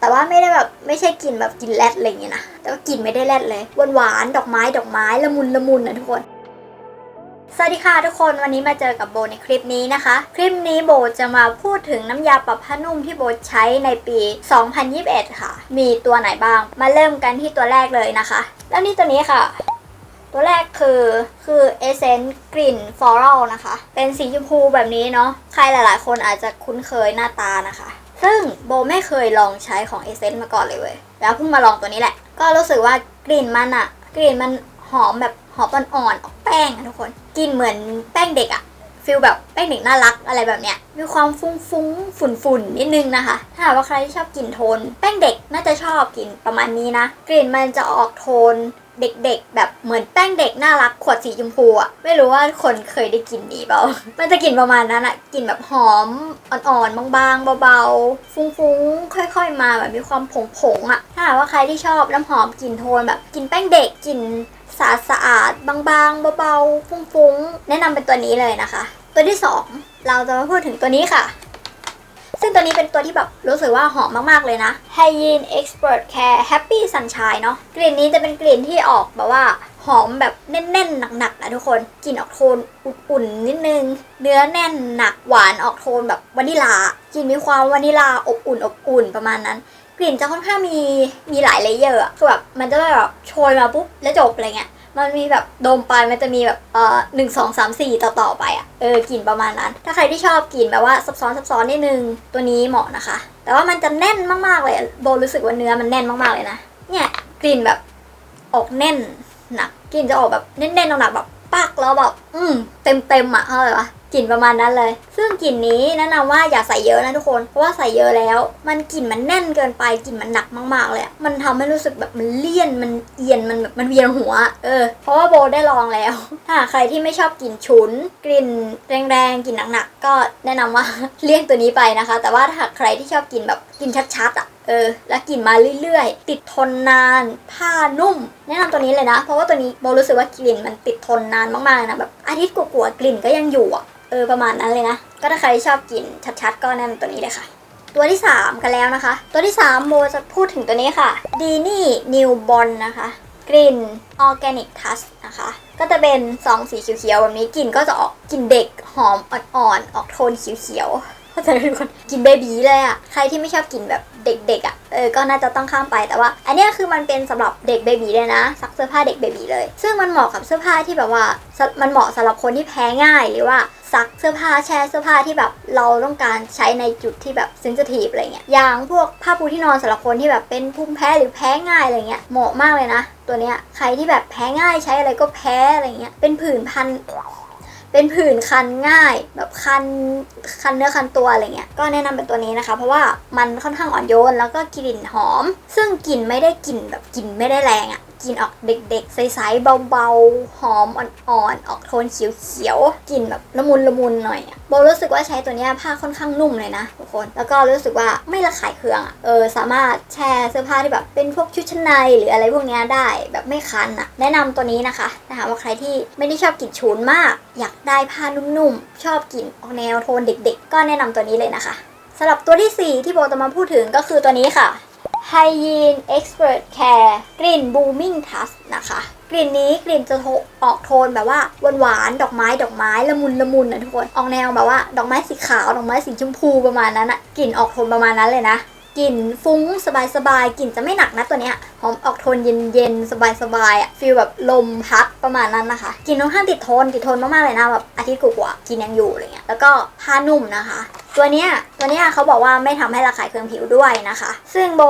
แต่ว่าไม่ได้แบบไม่ใช่กลิ่นแบบกลิ่นแรดอะไรอย่างเงี้ยนะ แต่ว่ากลิ่นไม่ได้แรดเลย หวานหวานดอกไม้ดอกไม้ละมุนละมุนนะทุกคน สวัสดีค่ะทุกคนวันนี้มาเจอกับโบในคลิปนี้นะคะ คลิปนี้โบจะมาพูดถึงน้ำยาปรับผ้านุ่มที่โบใช้ในปี 2021 ค่ะ มีตัวไหนบ้าง มาเริ่มกันที่ตัวแรกเลยนะคะ แล้วนี่ตัวนี้ค่ะตัวแรกคือคือ Essence กลิ่น Floral นะคะ เป็นสีชมพูแบบนี้เนาะใครหลายๆ คนอาจจะคุ้นเคยหน้าตานะคะ ซึ่งโบไม่เคยลองใช้ของ Essence มาก่อนเลยเว้ย แล้วเพิ่งมาลองตัวนี้แหละ ก็รู้สึกว่ากลิ่นมันอะกลิ่นมันหอมแบบหอมอ่อนๆออกแป้งอะทุกคนกลิ่นเหมือนแป้งเด็กอะฟิลแบบแป้งเด็กน่ารักอะไรแบบเนี้ย มีความฟุ้งๆฝุ่นๆนิดนึงนะคะ ถ้าหากว่าใครที่ชอบกลิ่นโทน แป้งเด็กน่าจะชอบกลิ่นประมาณนี้นะ กลิ่นมันจะออกโทน เด็ก ๆ แบบเหมือนแป้งเด็กน่ารักขวดสีชมพูอะไม่รู้ว่าคนเคยได้กลิ่นนี้เปล่า มันจะกลิ่นประมาณนั้นอะกลิ่นแบบหอมอ่อนๆบางๆเบาๆ ฟุ้งๆ ค่อย ๆ มาแบบมีความผงๆอะถ้าหากว่าใครที่ชอบน้ำหอมกลิ่นโทนแบบกลิ่นแป้งเด็กกลิ่นสะอาดสะอาดๆบางๆเบาๆฟุ้งๆ แนะนำเป็นตัวนี้เลยนะคะ ตัวที่สองเราจะมาพูดถึงตัวนี้ค่ะ ซึ่งตัวนี้เป็นตัวที่แบบรู้สึกว่าหอมมากๆเลยนะ Hygiene Expert Care Happy Sunshine เนาะกลิ่นนี้จะเป็นกลิ่นที่ออกแบบว่าหอมแบบแน่นๆหนักๆนะทุกคนกลิ่นออกโทนอุ่นๆนิดนึง เนื้อแน่นหนักหวานออกโทนแบบวานิลากลิ่นมีความวานิลาอบอุ่นอบอุ่นประมาณนั้น กลิ่นจะค่อนข้างมีมีหลายเลเยอร์คือแบบมันจะแบบโชยมาปุ๊บแล้วจบอะไรเงี้ย มันมีแบบดมไปมันจะมีแบบเอ่อหนึ่งสองสามสี่ต่อต่อไปอะเออกลิ่นประมาณนั้น ถ้าใครที่ชอบกลิ่นแบบว่าซับซ้อนซับซ้อนนิดนึงตัวนี้เหมาะนะคะ แต่ว่ามันจะแน่นมากๆเลยโบรู้สึกว่าเนื้อมันแน่นมากๆเลยนะเนี่ยกลิ่นแบบออกแน่นหนักกลิ่นจะออกแบบแน่นๆหนักๆแบบปักแล้วแบบอืมเต็มเต็มๆอะเข้าใจปะ กลิ่นประมาณนั้นเลย ซึ่งกลิ่นนี้แนะนำว่าอย่าใส่เยอะนะทุกคน เพราะว่าใส่เยอะแล้ว มันกลิ่นมันแน่นเกินไป กลิ่นมันหนักมากๆเลย มันทำให้รู้สึกแบบมันเลี่ยน มันเอียน มันแบบมันเวียนหัว เออ เพราะว่าโบได้ลองแล้ว ถ้าใครที่ไม่ชอบกลิ่นฉุน กลิ่นแรงๆ กลิ่นหนักๆ ก็แนะนำว่าเลี่ยงตัวนี้ไปนะคะ แต่ว่าถ้าหากใครที่ชอบกลิ่นแบบกลิ่นชัดๆอะเออแล้วกลิ่นมาเรื่อยๆ ติดทนนาน ผ้านุ่ม แนะนำตัวนี้เลยนะ เพราะว่าตัวนี้โบรู้สึกว่ากลิ่นมันติดทนนานมากๆนะแบบอาทิตย์กว่าๆกลิ่นก็ยังอยู่อะ เออประมาณนั้นเลยนะ ก็ถ้าใครชอบกลิ่นชัดๆ ก็แนะนำตัวนี้เลยค่ะ ตัวที่ 3 กันแล้วนะคะ ตัวที่ 3 โมจะพูดถึงตัวนี้ค่ะดีนี่นิวบอลนะคะกลิ่นออร์แกนิกทัสนะคะ ก็จะเป็นซองสีเขียวๆแบบนี้กลิ่นก็จะออกกลิ่นเด็กหอมอ่อนๆออกโทนเขียวๆ เข้าใจทุกคนกินเบบีเลยอะใครที่ไม่ชอบกลิ่นแบบเด็กๆอะเออก็น่าจะต้องข้ามไปแต่ว่า อันนี้คือมันเป็นสำหรับเด็กเบบีเลยนะซักเสื้อผ้าเด็กเบบีเลย ซึ่งมันเหมาะกับเสื้อผ้าที่แบบว่ามันเหมาะสำหรับคนที่แพ้ง่ายหรือว่าซักเสื้อผ้าแช่เสื้อผ้าที่แบบเราต้องการใช้ในจุดที่แบบเซนซิทีฟอะไรเงี้ยอย่างพวกผ้าปูที่นอนสำหรับคนที่แบบเป็นภูมิแพ้หรือแพ้ง่ายอะไรเงี้ยเหมาะมากเลยนะ ตัวเนี้ยใครที่แบบแพ้ง่ายใช้อะไรก็แพ้อะไรเงี้ยเป็นผื่นพัน เป็นผื่นคันง่าย แบบคันคันเนื้อคันตัวอะไรเงี้ยก็แนะนำเป็นตัวนี้นะคะ เพราะว่ามันค่อนข้างอ่อนโยนแล้วก็กลิ่นหอม ซึ่งกลิ่นไม่ได้กลิ่นแบบกลิ่นไม่ได้แรงอะ กลิ่นออกเด็กๆ ใสๆเบาๆ หอมอ่อนๆ ออกโทนเขียวๆ กลิ่นแบบละมุนละมุนหน่อยอะโบรู้สึกว่าใช้ตัวนี้ผ้าค่อนข้างนุ่มเลยนะทุกคน แล้วก็รู้สึกว่าไม่ระคายเคืองอะเออสามารถแช่เสื้อผ้าที่แบบเป็นพวกชุดชั้นในหรืออะไรพวกนี้ได้แบบไม่คันอะแนะนำตัวนี้นะคะถ้าหากว่าใครที่ไม่ได้ชอบกลิ่นฉุนมาก อยากได้ผ้านุ่มๆ ชอบกลิ่นออกแนวโทนเด็ก ๆ ก็แนะนำตัวนี้เลยนะคะสำหรับตัวที่สี่ที่โบจะมาพูดถึงก็คือตัวนี้ค่ะ Hygiene Expert Care กลิ่น Booming Touch นะคะ กลิ่นนี้กลิ่นจะออกโทนแบบว่าหวานๆดอกไม้ดอกไม้ละมุนละมุนนะทุกคน ออกแนวแบบว่า ดอกไม้สีขาวดอกไม้สีชมพูประมาณนั้นอะกลิ่นออกโทนประมาณนั้นเลยนะกลิ่นฟุ้งสบายๆกลิ่นจะไม่หนักนะตัวเนี้ยหอมออกโทนเย็นๆสบายๆอะฟีลแบบลมพัดประมาณนั้นนะคะกลิ่นค่อนข้างติดทนติดทนมากๆเลยนะแบบอาทิตย์กว่าๆกลิ่นยังอยู่อะไรเงี้ยแล้วก็ผ้านุ่มนะคะ ตัวเนี้ยตัวเนี้ยเขาบอกว่าไม่ทำให้ระคายเคืองผิวด้วยนะคะ ซึ่งโบ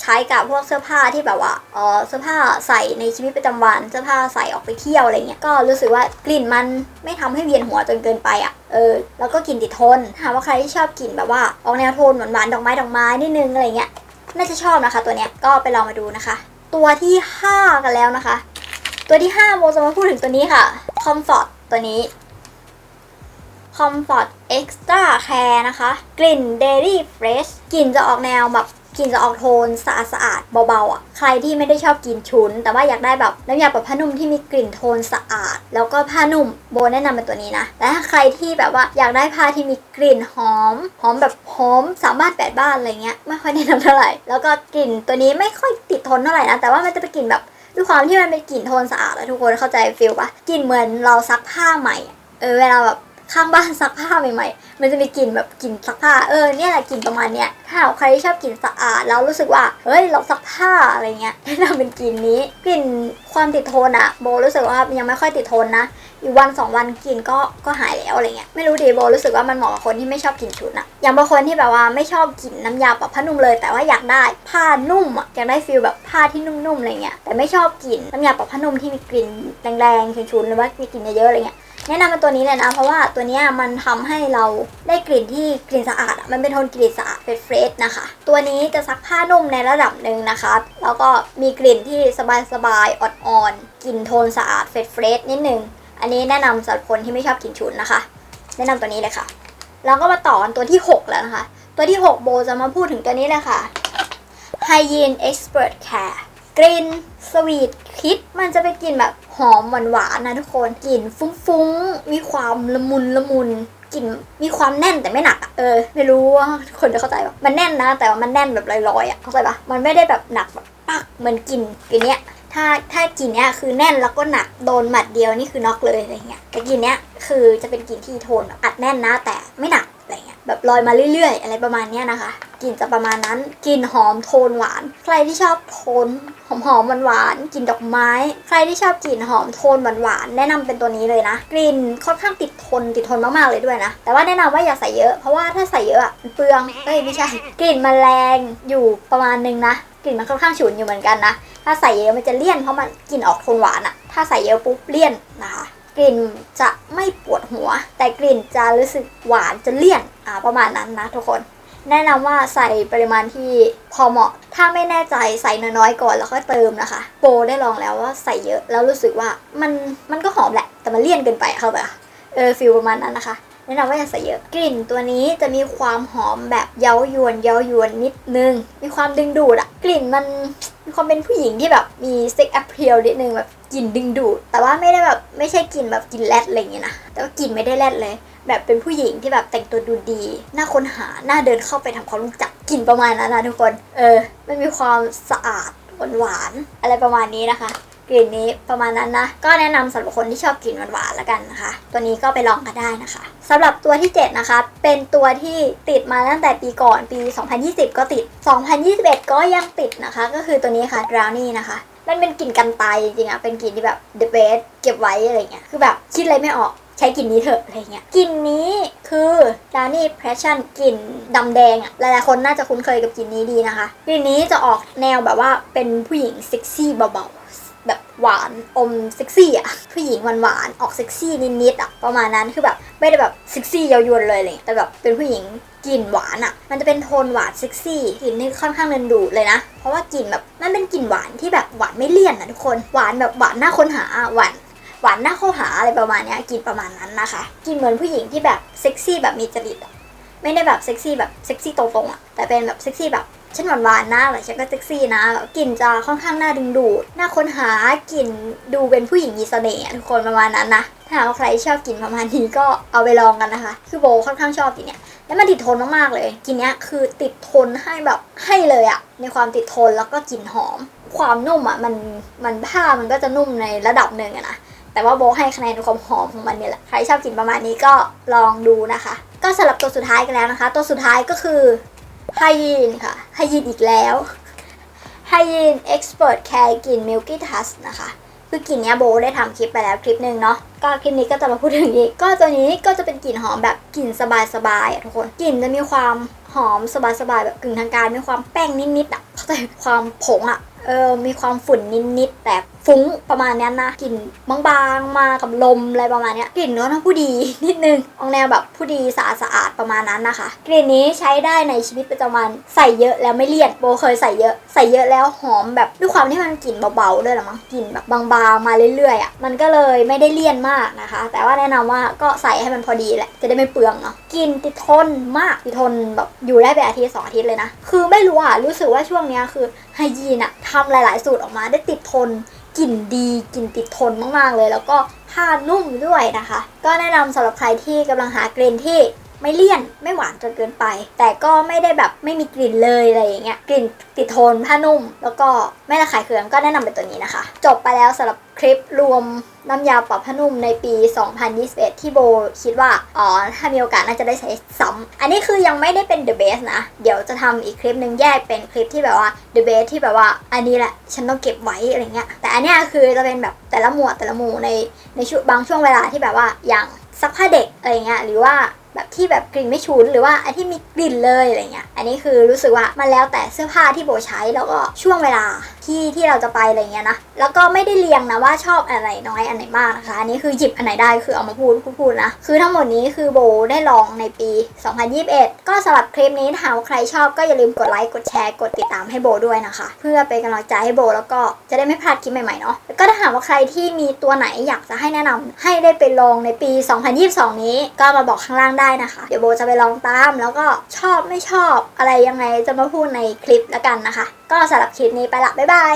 ใช้กับพวกเสื้อผ้าที่แบบว่าเออเสื้อผ้าใส่ในชีวิตประจำวัน เสื้อผ้าใส่ออกไปเที่ยวอะไรเงี้ยก็รู้สึกว่ากลิ่นมันไม่ทำให้เวียนหัวจนเกินไปอะ่ะเออแล้วก็กลิ่นติดทนถามว่าใครที่ชอบกลิ่นแบบว่าออกแนวโทนหวานๆดอกไม้ดอกไม้นิดนึงอะไรเงี้ยน่าจะชอบนะคะ ตัวเนี้ยก็ไปลองมาดูนะคะ ตัวที่ห้ากันแล้วนะคะ ตัวที่ห้าโบจะมาพูดถึงตัวนี้ค่ะ Comfort ตัวนี้ Comfort Extra Care นะคะ กลิ่น Dairy Fresh กลิ่นจะออกแนวแบบกลิ่นจะออกโทนสะอาดสะอาดๆเบาๆอะใครที่ไม่ได้ชอบกลิ่นฉุน แต่ว่าอยากได้แบบน้ำยาปรับผ้านุ่มที่มีกลิ่นโทนสะอาด แล้วก็ผ้านุ่มโบแนะนำเป็นตัวนี้นะแต่ถ้าใครที่แบบว่าอยากได้ผ้าที่มีกลิ่นหอมหอมแบบหอมสามารถแปดบ้านอะไรเงี้ยไม่ค่อยแนะนำเท่าไหร่แล้วก็กลิ่นตัวนี้ไม่ค่อยติดทนเท่าไหร่นะแต่ว่ามันจะเป็นกลิ่นแบบด้วยความที่มันเป็นกลิ่นโทนสะอาดแล้วทุกคนเข้าใจฟิลปะกลิ่นเหมือนเราซักผ้าใหม่เออเวลาแบบ ข้างบ้านซักผ้าใหม่ๆ มันจะมีกลิ่นแบบกลิ่นซักผ้า เออเนี่ยแหละกลิ่นประมาณเนี้ย ถ้าใครที่ชอบกลิ่นสะอาดแล้วรู้สึกว่าเฮ้ยเราซักผ้าอะไรเงี้ยแนะนำเป็นกลิ่นนี้ กลิ่นความติดทนอะโบรู้สึกว่ายังไม่ค่อยติดทนนะอีกวันสองวันกลิ่นก็ก็หายแล้วอะไรเงี้ย ไม่รู้ดีโบรู้สึกว่ามันเหมาะกับคนที่ไม่ชอบกลิ่นฉุนอะอย่างบางคนที่แบบว่าไม่ชอบกลิ่นน้ำยาปรับผ้านุ่มเลย แต่ว่าอยากได้ผ้านุ่มอะอยากได้ฟิลแบบผ้าที่นุ่มๆอะไรเงี้ย แต่ไม่ชอบกลิ่นน้ำยาปรับผ้านุ่มที่มีกลิ่นแรงๆฉุนๆหรือว่ามีกลิ่นเยอะๆอะไรเงี้ย แนะนำเป็นตัวนี้เลยนะ เพราะว่าตัวนี้มันทำให้เราได้กลิ่นที่กลิ่นสะอาด มันเป็นโทนกลิ่นสะอาดเฟรชนะคะ ตัวนี้จะซักผ้านุ่มในระดับหนึ่งนะคะ แล้วก็มีกลิ่นที่สบายๆอ่อนๆกลิ่นโทนสะอาดเฟรชๆนิดนึง อันนี้แนะนำสำหรับคนที่ไม่ชอบกลิ่นฉุนนะคะ แนะนำตัวนี้เลยค่ะ แล้วก็มาต่อกันตัวที่ 6 แล้วนะคะ ตัวที่ 6 โบจะมาพูดถึงตัวนี้เลยค่ะ Hygiene Expert Care กลิ่นสวีท คิดมันจะเป็นกลิ่นแบบหอมหวานๆนะทุกคนกลิ่นฟุ้งๆมีความละมุนละมุนกลิ่นมีความแน่นแต่ไม่หนักอะเออ ไม่รู้ว่าทุกคนจะเข้าใจปะมันแน่นนะ แต่ว่ามันแน่นแบบลอยๆอะเข้าใจปะมันไม่ได้แบบหนักแบบปักเหมือนกลิ่นกลิ่นเนี้ยถ้าถ้ากลิ่นเนี้ยคือแน่นแล้วก็หนักโดนหมัดเดียวนี่คือน็อกเลยอะไรเงี้ยแต่กลิ่นเนี้ยคือจะเป็นกลิ่นที่โทนแบบอัดแน่นนะแต่ไม่หนักอะไรเงี้ย แบบลอยมาเรื่อยๆ อะไรประมาณนี้นะคะ กลิ่นจะประมาณนั้น กลิ่นหอมโทนหวาน ใครที่ชอบโทนหอมหอมหวานๆกลิ่นดอกไม้ ใครที่ชอบกลิ่นหอมโทนหวานๆแนะนำเป็นตัวนี้เลยนะ กลิ่นค่อนข้างติดทนติดทนมากๆเลยด้วยนะ แต่ว่าแนะนำว่าอย่าใส่เยอะ เพราะว่าถ้าใส่เยอะอะมันเปลืองเอ้ยไม่ใช่ กลิ่นมันแรงอยู่ประมาณนึงนะ กลิ่นมันค่อนข้างฉุนอยู่เหมือนกันนะ ถ้าใส่เยอะมันจะเลี่ยนเพราะมันกลิ่นออกโทนหวานอะถ้าใส่เยอะปุ๊บเลี่ยนนะคะ กลิ่นจะไม่ปวดหัว แต่กลิ่นจะรู้สึกหวานจะเลี่ยน อ่าประมาณนั้นนะทุกคน แนะนำว่าใส่ปริมาณที่พอเหมาะ ถ้าไม่แน่ใจใส่น้อยๆก่อนแล้วค่อยเติมนะคะ โปได้ลองแล้วว่าใส่เยอะแล้วรู้สึกว่ามันมันก็หอมแหละ แต่มันเลี่ยนเกินไปเข้าใจปะเออฟิลประมาณนั้นนะคะแนะนำว่าอย่าใส่เยอะ กลิ่นตัวนี้จะมีความหอมแบบเย้ายวนเย้ายวนนิดนึง มีความดึงดูดอะกลิ่นมันมีความเป็นผู้หญิงที่แบบมีเซ็กแอพเพียลนิดนึงแบบกลิ่นดึงดูด แต่ว่าไม่ได้แบบไม่ใช่กลิ่นแบบกลิ่นแรดอะไรอย่างเงี้ยนะแต่ว่ากลิ่นไม่ได้แรดเลย แบบเป็นผู้หญิงที่แบบแต่งตัวดูดีน่าค้นหาน่าเดินเข้าไปทำความรู้จักกลิ่นประมาณนั้นนะทุกคน เออ มันมีความสะอาดหวานๆอะไรประมาณนี้นะคะ กลิ่นนี้ประมาณนั้นนะ ก็แนะนำสำหรับคนที่ชอบกลิ่นหวานๆแล้วกันนะคะ ตัวนี้ก็ไปลองกันได้นะคะสำหรับตัวที่ 7 นะคะ เป็นตัวที่ติดมาตั้งแต่ปีก่อนปี 2020 ก็ติด 2021 ก็ยังติดนะคะ ก็คือตัวนี้ค่ะ Drowny นะคะมันเป็นกลิ่นกันตายจริงๆอะเป็นกลิ่นที่แบบ the best เก็บไว้อะไรเงี้ย คือแบบคิดอะไรไม่ออก ใช้กลิ่นนี้เถอะอะไรเงี้ยกลิ่นนี้คือ Downy Passion กลิ่นดำแดงอะหลายๆคนน่าจะคุ้นเคยกับกลิ่นนี้ดีนะคะกลิ่นนี้จะออกแนวแบบว่าเป็นผู้หญิงเซ็กซี่เบาๆแบบหวานอมเซ็กซี่อะผู้หญิงหวานๆออกเซ็กซี่นิดๆอะประมาณนั้นคือแบบไม่ได้แบบเซ็กซี่เยาวยวนเลยเลยแต่แบบเป็นผู้หญิงกลิ่นหวานอะมันจะเป็นโทนหวานเซ็กซี่กลิ่นนี่ค่อนข้างดึงดูเลยนะ เพราะว่ากลิ่นแบบมันเป็นกลิ่นหวานที่แบบหวานไม่เลี่ยนนะทุกคน หวานแบบหวานน่าค้นหา หวาน หวานหน้าเข้าหาอะไรประมาณนี้กินประมาณนั้นนะคะ กินเหมือนผู้หญิงที่แบบเซ็กซี่แบบมีจริตอะไม่ได้แบบเซ็กซี่แบบเซ็กซี่ตรงๆอะแต่เป็นแบบเซ็กซี่แบบฉันหวานๆนะแต่ฉันก็เซ็กซี่นะแบบกลิ่นจะค่อนข้างน่าดึงดูดน่าค้นหากลิ่นดูเป็นผู้หญิงมีเสน่ห์ทุกคนประมาณนั้นนะถ้าหากว่าใครชอบกลิ่นประมาณนี้ก็เอาไปลองกันนะคะ คือโบค่อนข้างชอบกลิ่นเนี้ยแล้วมันติดทนมากๆเลยกลิ่นเนี้ยคือติดทนให้แบบให้เลยอะในความติดทนแล้วก็กลิ่นหอม ความนุ่มอะมันมันผ้ามันก็จะนุ่มในระดับหนึ่งอะนะ แต่ว่าโบให้คะแนนความหอมของมันเนี่ยแหละ ใครชอบกลิ่นประมาณนี้ก็ลองดูนะคะ ก็สำหรับตัวสุดท้ายกันแล้วนะคะ ตัวสุดท้ายก็คือไฮยีนค่ะไฮยีนอีกแล้วไฮยีน Expert Care กลิ่น Milky Touch นะคะคือกลิ่นเนี้ยโบได้ทำคลิปไปแล้วคลิปหนึ่งเนาะก็คลิปนี้ก็จะมาพูดถึงอีก ก็ตัวนี้ก็จะเป็นกลิ่นหอมแบบกลิ่นสบายๆอะทุกคนกลิ่นจะมีความหอมสบายๆแบบกึ่งทางการมีความแป้งนิดๆอะเข้าใจความผงอะเออมีความฝุ่นนิดๆแต่ฟุ้งประมาณนั้นะกลิ่นบางๆมากับลมอะไรประมาณนี้กลิ่นเนื้อน้ำผู้ดีนิดนึงออกแนวแบบผู้ดีสะอาดสะอาดๆประมาณนั้นนะคะ กลิ่นนี้ใช้ได้ในชีวิตประจำวันใส่เยอะแล้วไม่เลี่ยนโบเคยใส่เยอะใส่เยอะแล้วหอมแบบด้วยความที่มันกลิ่นเบาๆด้วยหรอมั้งกลิ่นแบบบางๆมาเรื่อยๆอะมันก็เลยไม่ได้เลี่ยนมากนะคะ แต่ว่าแนะนำว่าก็ใส่ให้มันพอดีแหละจะได้ไม่เปลืองเนาะกลิ่นติดทนมากติดทนแบบอยู่ได้เป็นอาทิตย์สองอาทิตย์เลยนะคือไม่รู้อะรู้สึกว่าช่วงเนี้ยคือไฮยีนอะทำหลาย ๆ สูตรออกมาได้ติดทน กลิ่นดีกลิ่นติดทนมากๆเลย แล้วก็ผ้านุ่มด้วยนะคะ ก็แนะนำสำหรับใครที่กำลังหากลิ่นที่ไม่เลี่ยนไม่หวานจนเกินไป แต่ก็ไม่ได้แบบไม่มีกลิ่นเลยอะไรอย่างเงี้ยกลิ่นติดทนผ้านุ่ม แล้วก็ไม่ระคายเคืองก็แนะนำเป็นตัวนี้นะคะ จบไปแล้วสำหรับ ลิปรวมน้ำยาปรับผ้านุ่มในปี 2021 ที่โบคิดว่า อ๋อ ถ้ามีโอกาสน่าจะได้ใช้ซ้ำ อันนี้คือยังไม่ได้เป็น the best นะ เดี๋ยวจะทำอีกคลิปหนึ่งแยกเป็นคลิปที่แบบว่า the best ที่แบบว่า อันนี้แหละ ฉันต้องเก็บไว้อะไรเงี้ย แต่อันเนี้ยคือจะเป็นแบบแต่ละหมวดแต่ละหมู่ในในช่วงบางช่วงเวลาที่แบบว่าอย่างซักผ้าเด็กอะไรเงี้ย หรือว่า แบบที่แบบกลิ่นไม่ฉุนหรือว่าอันที่มีกลิ่นเลยอะไรเงี้ย อันนี้คือรู้สึกว่ามันแล้วแต่เสื้อผ้าที่โบใช้แล้วก็ช่วงเวลาที่ที่เราจะไปอะไรเงี้ยนะ แล้วก็ไม่ได้เรียงนะว่าชอบอันไหนน้อยอันไหนมากนะคะ อันนี้คือหยิบอันไหนได้คือเอามาพูดพูดนะ คือทั้งหมดนี้คือโบได้ลองในปี 2021 ก็สำหรับคลิปนี้ถ้าหากว่าใครชอบก็อย่าลืมกดไลค์กดแชร์กดติดตามให้โบด้วยนะคะ เพื่อเป็นกำลังใจให้โบแล้วก็จะได้ไม่พลาดคลิปใหม่ๆเนาะแล้วก็ถ้าหากว่าใครที่มีตัวไหนอยากจะให้แนะนำให้ได้ไปลองในปี 2022 นี้ก็มาบอกข้างล่างได้นะคะ เดี๋ยวโบจะไปลองตาม แล้วก็ชอบไม่ชอบอะไรยังไงจะมาพูดในคลิปแล้วกันนะคะ ก็สำหรับคลิปนี้ไปละบ๊ายบาย